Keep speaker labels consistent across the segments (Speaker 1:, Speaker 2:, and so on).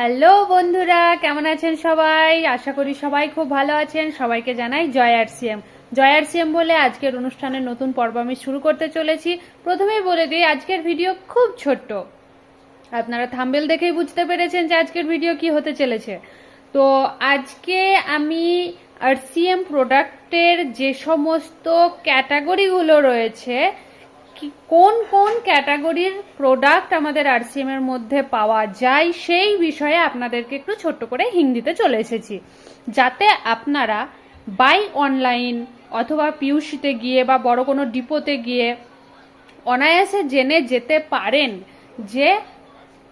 Speaker 1: Hello বন্ধুরা, কেমন আছেন সবাই? আশা করি সবাই খুব ভালো আছেন। সবাইকে জানাই জয় আরসিএম জয় আরসিএম বলে আজকের অনুষ্ঠানের নতুন পর্ব আমি শুরু করতে চলেছি। প্রথমেই বলে দিই, আজকের ভিডিও খুব ছোট্ট। আপনারা থাম্বেল দেখেই বুঝতে পেরেছেন যে আজকের ভিডিও কি হতে চলেছে। তো আজকে আমি আরসিএম প্রোডাক্টের যে সমস্ত ক্যাটাগরিগুলো রয়েছে কোন কোন ক্যাটাগরির প্রোডাক্ট আমাদের আরসিএম এর মধ্যে পাওয়া যায় সেই বিষয়ে আপনাদেরকে একটু ছোট্ট করে হিন্দিতে চলে এসেছি। যাতে আপনারা বাই অনলাইন অথবা পিউসিতে গিয়ে বা বড় কোনো ডিপোতে গিয়ে অনায়াসে জেনে যেতে পারেন যে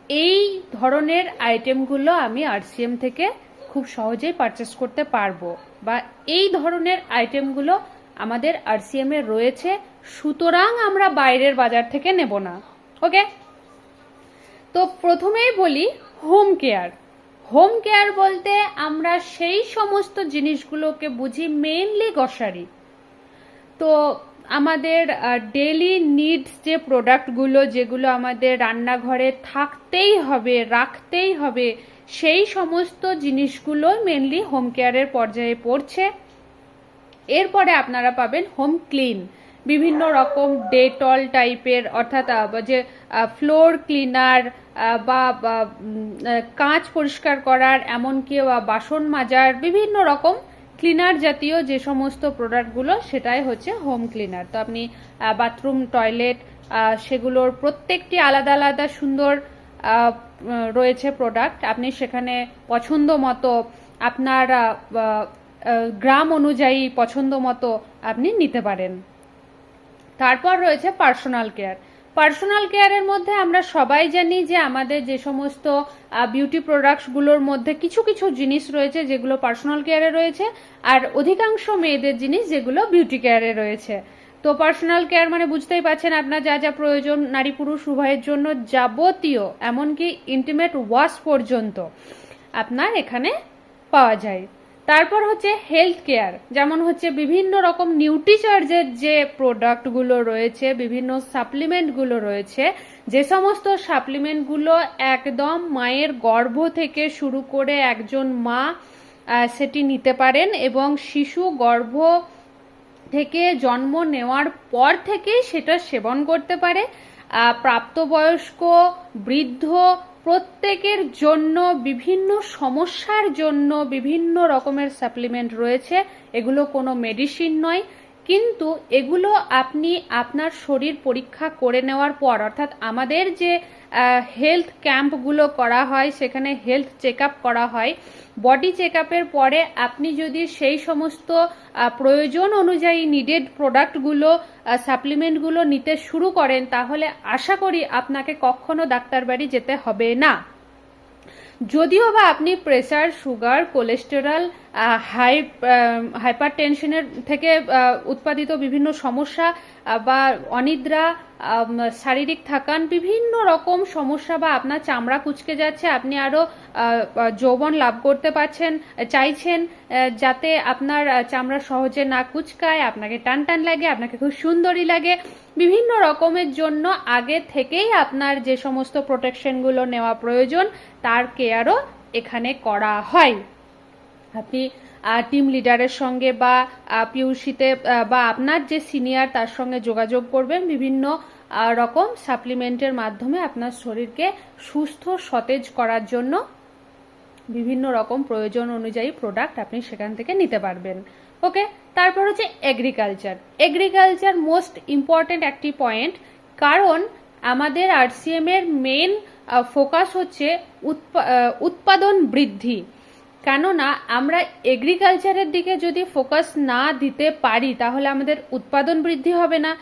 Speaker 1: এই ধরনের আইটেমগুলো আমি আরসিএম থেকে খুব সহজেই পারচেস করতে পারব বা এই ধরনের আইটেমগুলো আমাদের আরসিএম এ রয়েছে, সুতরাং আমরা বাইরের বাজার থেকে নেব না। ওকে? তো প্রথমেই বলি হোম কেয়ার হোম কেয়ার বলতে আমরা সেই সমস্ত জিনিসগুলোকে বুঝি মেইনলি গ্রসারি তো আমাদের ডেলি নিডস যে প্রোডাক্টগুলো যেগুলো আমাদের রান্নাঘরে থাকতেই হবে, রাখতেই হবে, সেই সমস্ত জিনিসগুলো মেনলি হোম কেয়ারের পর্যায়ে পড়ছে। এরপরে আপনারা পাবেন হোম ক্লিন। বিভিন্ন রকম ডেটল টাইপের, অর্থাৎ যে ফ্লোর ক্লিনার বা কাঁচ পরিষ্কার করার, এমনকি বাসন মাজার, বিভিন্ন রকম ক্লিনার জাতীয় যে সমস্ত প্রোডাক্টগুলো, সেটাই হচ্ছে হোম ক্লিনার। তো আপনি বাথরুম, টয়লেট সেগুলোর প্রত্যেকটি আলাদা আলাদা সুন্দর রয়েছে প্রোডাক্ট। আপনি সেখানে পছন্দ মতো আপনার গ্রাম অনুযায়ী পছন্দ মতো আপনি নিতে পারেন। তারপর রয়েছে পার্সোনাল কেয়ার পার্সোনাল কেয়ারের মধ্যে আমরা সবাই জানি যে আমাদের যে সমস্ত বিউটি প্রোডাক্টসগুলোর মধ্যে কিছু কিছু জিনিস রয়েছে যেগুলো পার্সোনাল কেয়ারে রয়েছে, আর অধিকাংশ মেয়েদের জিনিস যেগুলো বিউটি কেয়ারে রয়েছে। তো পার্সোনাল কেয়ার মানে বুঝতেই পারছেন আপনার যা যা প্রয়োজন, নারী পুরুষ উভয়ের জন্য যাবতীয়, এমনকি ইন্টিমেট ওয়াশ পর্যন্ত আপনার এখানে পাওয়া যায়। তারপর হচ্ছে হেলথ কেয়ার যেমন হচ্ছে বিভিন্ন রকম নিউট্রিচার্জের যে প্রোডাক্টগুলো রয়েছে, বিভিন্ন সাপ্লিমেন্টগুলো রয়েছে, যে সমস্ত সাপ্লিমেন্টগুলো একদম মায়ের গর্ভ থেকে শুরু করে একজন মা সেটি নিতে পারেন এবং শিশু গর্ভ থেকে জন্ম নেওয়ার পর থেকেই সেটা সেবন করতে পারে। প্রাপ্তবয়স্ক, বৃদ্ধ প্রত্যেকের জন্য বিভিন্ন সমস্যার জন্য বিভিন্ন রকমের সাপ্লিমেন্ট রয়েছে। এগুলো কোনো মেডিসিন নয়। কিন্তু এগুলো আপনি আপনার শরীর পরীক্ষা করে নেওয়ার পর, অর্থাৎ আমাদের যে হেলথ ক্যাম্পগুলো করা হয়, সেখানে হেলথ চেক করা হয় বডি চেক পরে আপনি যদি সেই সমস্ত প্রয়োজন অনুযায়ী নিডেড প্রোডাক্টগুলো সাপ্লিমেন্টগুলো নিতে শুরু করেন, তাহলে আশা করি আপনাকে কখনো ডাক্তার বাড়ি যেতে হবে না। যদিও বা আপনি pressure sugar cholesterol high hyper টেনশনের থেকে উৎপাদিত বিভিন্ন সমস্যা বা অনিদ্রা শারীরিক থাকান বিভিন্ন রকম সমস্যা বা আপনার চামড়া কুচকে যাচ্ছে আপনি আরও আহ, আহ, যৌবন লাভ করতে পারছেন চাইছেন যাতে আপনার চামড়া সহজে না কুচকায় আপনাকে টান টান লাগে আপনাকে খুব সুন্দরী লাগে বিভিন্ন রকমের জন্য আগে থেকেই আপনার যে সমস্ত প্রোটেকশনগুলো নেওয়া প্রয়োজন, তার কেয়ারও এখানে করা হয়। আপনি টিম লিডারের সঙ্গে বা পিউসিতে বা আপনার যে সিনিয়র তার সঙ্গে যোগাযোগ করবেন। বিভিন্ন রকম সাপ্লিমেন্টের মাধ্যমে আপনার শরীরকে সুস্থ, সতেজ করার জন্য বিভিন্ন রকম প্রয়োজন অনুযায়ী প্রোডাক্ট আপনি সেখান থেকে নিতে পারবেন। ওকে তারপর হচ্ছে এগ্রিকালচার এগ্রিকালচার মোস্ট ইম্পর্ট্যান্ট একটি পয়েন্ট কারণ আমাদের আরসিএম এর মেন ফোকাস হচ্ছে উৎপা- উৎপাদন বৃদ্ধি। কেননা আমরা এগ্রিকালচারের দিকে যদি ফোকাস না দিতে পারি, তাহলে আমাদের উৎপাদন বৃদ্ধি হবে না।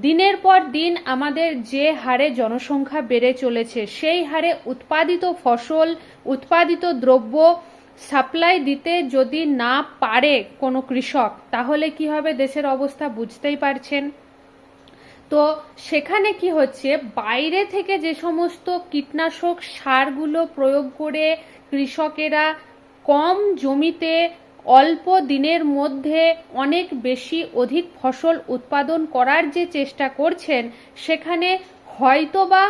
Speaker 1: দিনের পর দিন আমাদের যে হারে জনসংখ্যা বেড়ে চলেছে, সেই হারে উৎপাদিত ফসল, উৎপাদিত দ্রব্য সাপ্লাই দিতে যদি না পারে কোনো কৃষক, তাহলে কি হবে দেশের অবস্থা বুঝতেই পারছেন? তো সেখানে কি হচ্ছে, বাইরে থেকে যে সমস্ত কীটনাশক সারগুলো প্রয়োগ করে কৃষকেরা কম জমিতে অল্প দিনের মধ্যে অনেক বেশি অধিক ফসল উৎপাদন করার যে চেষ্টা করছেন, সেখানে হয়তোবা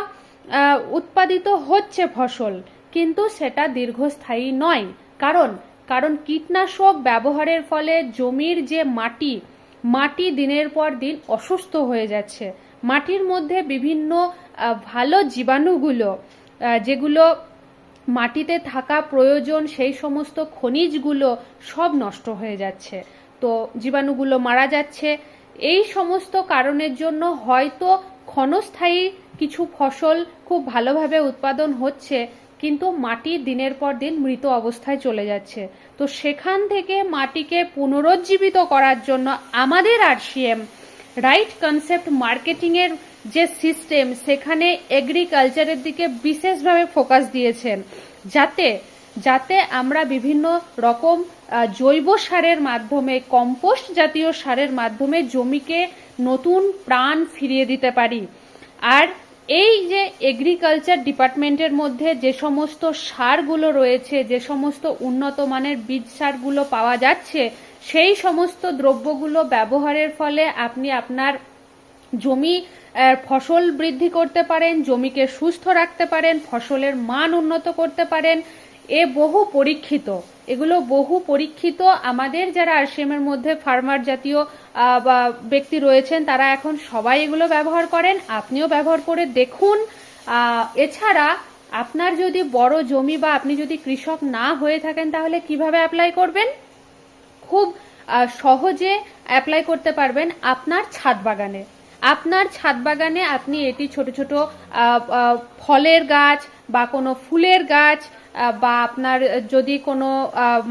Speaker 1: উৎপাদিত হচ্ছে ফসল, কিন্তু সেটা দীর্ঘস্থায়ী নয়। কারণ কারণ কীটনাশক ব্যবহারের ফলে জমির যে মাটি মাটি দিনের পর দিন অসুস্থ হয়ে যাচ্ছে। মাটির মধ্যে বিভিন্ন ভালো জীবাণুগুলো যেগুলো মাটিতে থাকা প্রয়োজন, সেই সমস্ত খনিজগুলো সব নষ্ট হয়ে যাচ্ছে। তো জীবাণুগুলো মারা যাচ্ছে। এই সমস্ত কারণের জন্য হয়তো ক্ষণস্থায়ী কিছু ফসল খুব ভালোভাবে উৎপাদন হচ্ছে কিন্তু মাটি দিনের পর দিন মৃত অবস্থায় চলে যাচ্ছে। তো সেখান থেকে মাটিকে পুনরুজ্জীবিত করার জন্য আমাদের আরসিএম, রাইট কনসেপ্ট মার্কেটিংয়ের যে সিস্টেম, সেখানে এগ্রিকালচারের দিকে বিশেষভাবে ফোকাস দিয়েছেন। যাতে যাতে আমরা বিভিন্ন রকম জৈব সারের মাধ্যমে, কম্পোস্ট জাতীয় সারের মাধ্যমে জমিকে নতুন প্রাণ ফিরিয়ে দিতে পারি। আর এই যে এগ্রিকালচার ডিপার্টমেন্টের মধ্যে যে সমস্ত সারগুলো রয়েছে, যে সমস্ত উন্নত মানের বীজ সারগুলো পাওয়া যাচ্ছে, সেই সমস্ত দ্রব্যগুলো ব্যবহারের ফলে আপনি আপনার জমি ফসল বৃদ্ধি করতে পারেন, জমিকে সুস্থ রাখতে পারেন, ফসলের মান উন্নত করতে পারেন, এ বহু পরীক্ষিত। এগুলো বহু পরীক্ষিত। আমাদের যারা আরসিএম এর মধ্যে ফার্মার জাতীয় ব্যক্তি রয়েছেন, তারা এখন সবাই এগুলো ব্যবহার করেন। আপনিও ব্যবহার করে দেখুন। এছাড়া আপনার যদি বড় জমি বা আপনি যদি কৃষক না হয়ে থাকেন, তাহলে কীভাবে অ্যাপ্লাই করবেন? খুব সহজে অ্যাপ্লাই করতে পারবেন আপনার ছাদ বাগানে। আপনার ছাদ বাগানে আপনি এটি ছোট ছোট ফলের গাছ বা কোনো ফুলের গাছ বা আপনার যদি কোনো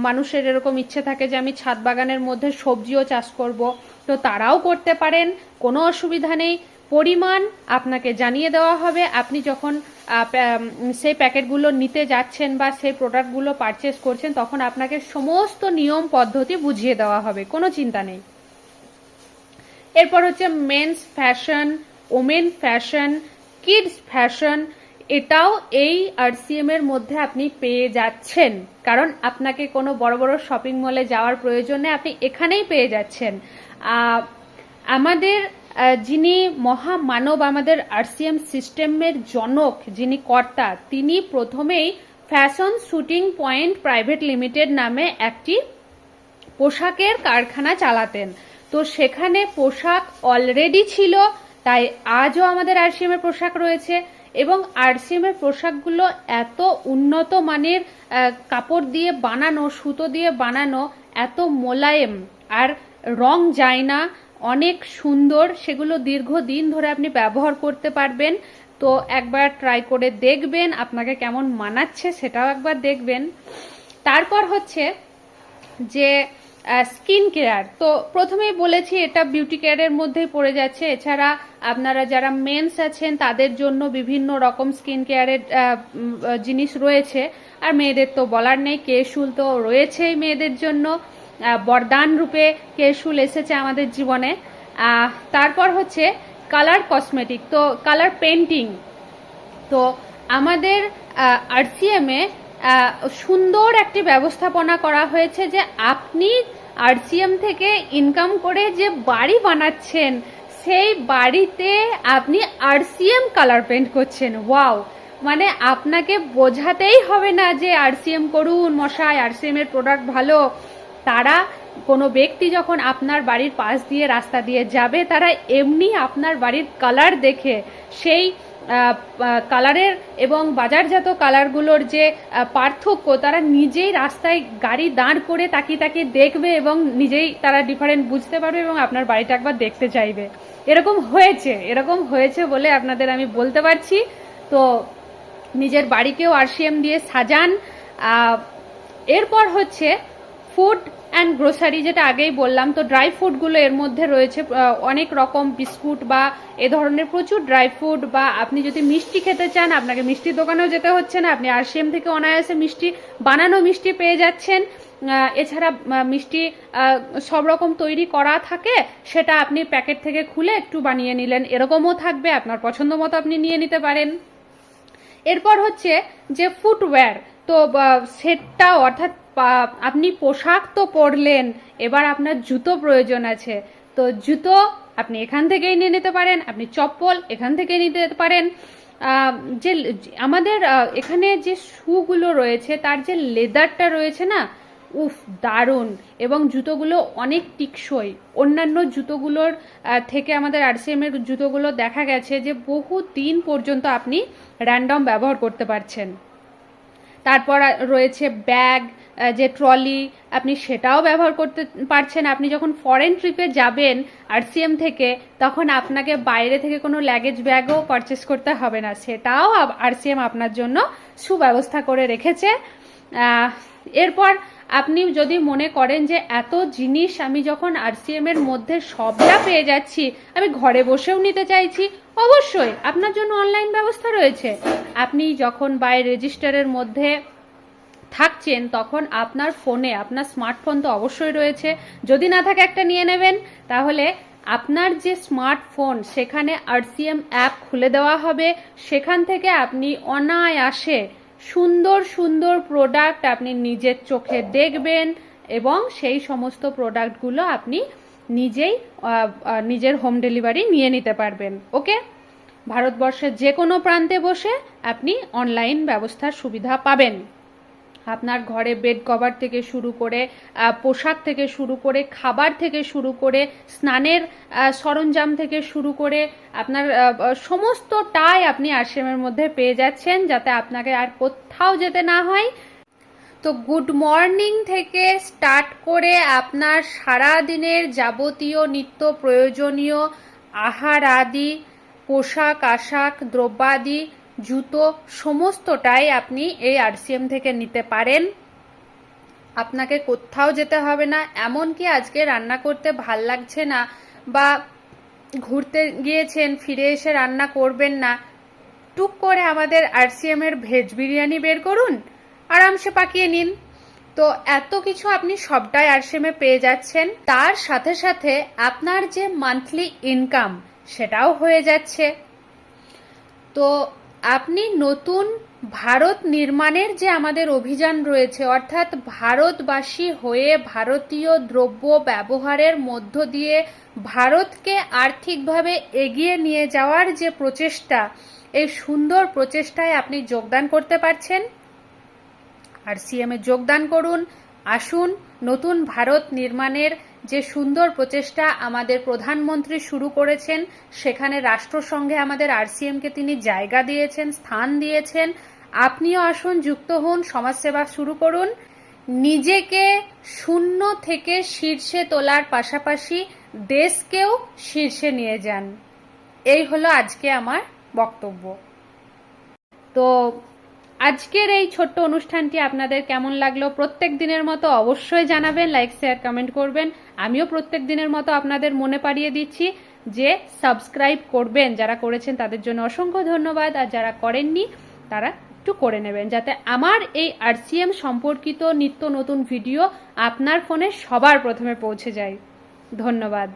Speaker 1: মানুষের এরকম ইচ্ছে থাকে যে আমি ছাদ বাগানের মধ্যে সবজিও চাষ করব, তো তারাও করতে পারেন, কোনো অসুবিধা নেই। পরিমাণ আপনাকে জানিয়ে দেওয়া হবে, আপনি যখন সেই প্যাকেটগুলো নিতে যাচ্ছেন বা সেই প্রোডাক্টগুলো পারচেস করছেন, তখন আপনাকে সমস্ত নিয়ম, পদ্ধতি বুঝিয়ে দেওয়া হবে, কোনো চিন্তা নেই। এরপর হচ্ছে men's fashion women fashion kids fashion এটাও এই আরসিএম এর মধ্যে আপনি পেয়ে যাচ্ছেন। কারণ আপনাকে কোনো বড় বড় শপিং মলে যাওয়ার প্রয়োজন আপনি এখানেই পেয়ে যাচ্ছেন। আমাদের যিনি মহামানব আমাদের আরসিএম সিস্টেমের জনক, যিনি কর্তা, তিনি প্রথমেই fashion shooting point private limited নামে একটি পোশাকের কারখানা চালাতেন। তো সেখানে পোশাক অলরেডি ছিল, তাই আজও আমাদের আরসিএম এর পোশাক রয়েছে। এবং আরসিএম এর পোশাকগুলো এত উন্নত মানের কাপড় দিয়ে বানানো, সুতো দিয়ে বানানো, এত মোলায়েম, আর রং যায় না, অনেক সুন্দর, সেগুলো দীর্ঘদিন ধরে আপনি ব্যবহার করতে পারবেন। তো একবার ট্রাই করে দেখবেন, আপনাকে কেমন মানাচ্ছে সেটাও একবার দেখবেন। তারপর হচ্ছে যে স্কিন কেয়ার তো প্রথমেই বলেছি, এটা বিউটি কেয়ারের মধ্যেই পড়ে যাচ্ছে। এছাড়া আপনারা যারা মেন্স আছেন, তাদের জন্য বিভিন্ন রকম স্কিন কেয়ারের জিনিস রয়েছে। আর মেয়েদের তো বলার নেই, কেশুল তো রয়েছেই মেয়েদের জন্য। বরদান রূপে কেশুল এসেছে আমাদের জীবনে। তারপর হচ্ছে কালার কসমেটিক তো কালার পেন্টিং তো আমাদের আরসিএম সুন্দর একটি ব্যবস্থাপনা করা হয়েছে যে আপনি আরসিএম থেকে ইনকাম করে যে বাড়ি বানাচ্ছেন, সেই বাড়িতে আপনি আরসিএম কালার পেন্ট করছেন। ওয়াও মানে আপনাকে বোঝাতেই হবে না যে আরসিএম করুন মশাই, আরসিএম এর প্রোডাক্ট ভালো। তারা, কোনো ব্যক্তি যখন আপনার বাড়ির পাশ দিয়ে রাস্তা দিয়ে যাবে, তারা এমনি আপনার বাড়ির কালার দেখে সেই কালারের এবং বাজারজাত কালারগুলোর যে পার্থক্য, তারা নিজেই রাস্তায় গাড়ি দাঁড় করে তাকিয়ে তাকিয়ে দেখবে এবং নিজেই তারা ডিফারেন্ট বুঝতে পারবে এবং আপনার বাড়িটা একবার দেখতে চাইবে। এরকম হয়েছে এরকম হয়েছে বলে আপনাদের আমি বলতে পারছি। তো নিজের বাড়িকেও আরসিএম দিয়ে সাজান। এরপর হচ্ছে ফুড অ্যান্ড গ্রোসারি যেটা আগেই বললাম, তো ড্রাই ফ্রুটগুলো এর মধ্যে রয়েছে অনেক রকম বিস্কুট বা এ ধরনের প্রচুর ড্রাই ফ্রুট বা আপনি যদি মিষ্টি খেতে চান, আপনাকে মিষ্টির দোকানেও যেতে হচ্ছে না। আপনি আরসিএম থেকে অনায়াসে মিষ্টি, বানানো মিষ্টি পেয়ে যাচ্ছেন। এছাড়া মিষ্টি সব রকম তৈরি করা থাকে, সেটা আপনি প্যাকেট থেকে খুলে একটু বানিয়ে নিলেন। এরকমও থাকবে, আপনার পছন্দ মতো আপনি নিয়ে নিতে পারেন। এরপর হচ্ছে যে ফুটওয়্যার তো সেটটা অর্থাৎ আপনি পোশাক তো পরলেন, এবার আপনার জুতো প্রয়োজন আছে। তো জুতো আপনি এখান থেকেই নিয়ে নিতে পারেন, আপনি চপ্পল এখান থেকেই নিতে পারেন। যে, আমাদের এখানে যে শুগুলো রয়েছে, তার যে লেদারটা রয়েছে না, উফ, দারুণ। এবং জুতোগুলো অনেক টিকসই। অন্যান্য জুতোগুলোর থেকে আমাদের আরসিএম এর জুতোগুলো দেখা গেছে যে, বহু দিন পর্যন্ত আপনি র্যান্ডম ব্যবহার করতে পারছেন। তারপর রয়েছে ব্যাগ যে ট্রলি, আপনি সেটাও ব্যবহার করতে পারছেন। আপনি যখন ফরেন ট্রিপে যাবেন আরসিএম থেকে, তখন আপনাকে বাইরে থেকে কোনো ল্যাগেজ ব্যাগও পারচেস করতে হবে না। সেটাও আরসিএম আপনার জন্য সুব্যবস্থা করে রেখেছে। এরপর আপনি যদি মনে করেন যে এত জিনিস আমি যখন আরসিএম এর মধ্যে সবটা পেয়ে যাচ্ছি, আমি ঘরে বসেও নিতে চাইছি, অবশ্যই আপনার জন্য অনলাইন ব্যবস্থা রয়েছে। আপনি যখন বাই রেজিস্টারের মধ্যে থাকছেন, তখন আপনার ফোনে, আপনার স্মার্টফোন তো অবশ্যই রয়েছে। যদি না থাকে একটা নিয়ে নেবেন, তাহলে আপনার যে স্মার্টফোন, সেখানে আরসিএম অ্যাপ খুলে দেওয়া হবে। সেখান থেকে আপনি অনায়াসে সুন্দর সুন্দর প্রোডাক্ট আপনি নিজের চোখে দেখবেন এবং সেই সমস্ত প্রোডাক্টগুলো আপনি নিজেই নিজের হোম ডেলিভারি নিয়ে নিতে পারবেন ওকে ভারতবর্ষের যে কোনো প্রান্তে বসে আপনি অনলাইন ব্যবস্থার সুবিধা পাবেন। আপনার ঘরে বেড কভার থেকে শুরু করে পোশাক থেকে শুরু করে, খাবার থেকে শুরু করে, স্নানের সরঞ্জাম থেকে শুরু করে আপনার সমস্তটাই আপনি আরসিএমের মধ্যে পেয়ে যাচ্ছেন যাতে আপনাকে আর কোথাও যেতে না হয়। তো গুড মর্নিং থেকে স্টার্ট করে আপনার সারা দিনের যাবতীয় নিত্য প্রয়োজনীয় আহার আদি, পোশাক আশাক, দ্রব্যাদি জুতো সমস্তটাই আপনি এই আরসিএম থেকে নিতে পারেন। আপনাকে কোথাও যেতে হবে না, এমনকি আজকে রান্না করতে ভালো লাগছে না বা ঘুরতে গিয়েছেন, ফিরে এসে রান্না করবেন না, টুক করে আমাদের আরসিএম এর ভেজ বিরিয়ানি বের করুন, আরামসে পাকিয়ে নিন। তো এত কিছু আপনি সবটাই আরসিএমে পেয়ে যাচ্ছেন। তার সাথে সাথে আপনার যে মান্থলি ইনকাম সেটাও হয়ে যাচ্ছে। তো আপনি নতুন ভারত নির্মাণের যে আমাদের অভিযান রয়েছে, অর্থাৎ ভারতবাসী হয়ে ভারতীয় দ্রব্য ব্যবহারের মধ্য দিয়ে ভারতকে আর্থিকভাবে এগিয়ে নিয়ে যাওয়ার যে প্রচেষ্টা, এই সুন্দর প্রচেষ্টায় আপনি যোগদান করতে পারছেন। আর সিএমে যোগদান করুন। আসুন নতুন ভারত নির্মাণের যে সুন্দর প্রচেষ্টা আমাদের প্রধানমন্ত্রী শুরু করেছেন, সেখানে রাষ্ট্রসংঘে আমাদের আরসিএমকে তিনি জায়গা দিয়েছেন, স্থান দিয়েছেন। আপনিও আসুন, যুক্ত হন, সমাজসেবা শুরু করুন। নিজেকে শূন্য থেকে শীর্ষে তোলার পাশাপাশি দেশকেও শীর্ষে নিয়ে যান। এই হলো আজকে আমার বক্তব্য। তো আজকের এই ছোট্ট অনুষ্ঠানটি আপনাদের কেমন লাগল প্রত্যেক দিনের মতো অবশ্যই জানাবেন লাইক শেয়ার কমেন্ট করবেন। আমিও প্রত্যেক দিনের মতো আপনাদের মনে পাড়িয়ে দিচ্ছি যে সাবস্ক্রাইব করবেন। যারা করেছেন তাদের জন্য অসংখ্য ধন্যবাদ। আর যারা করেননি, তারা একটু করে নেবেন। যাতে আমার এই আরসিএম সম্পর্কিত নিত্য নতুন ভিডিও আপনার ফোনে সবার প্রথমে পৌঁছে যায়। ধন্যবাদ।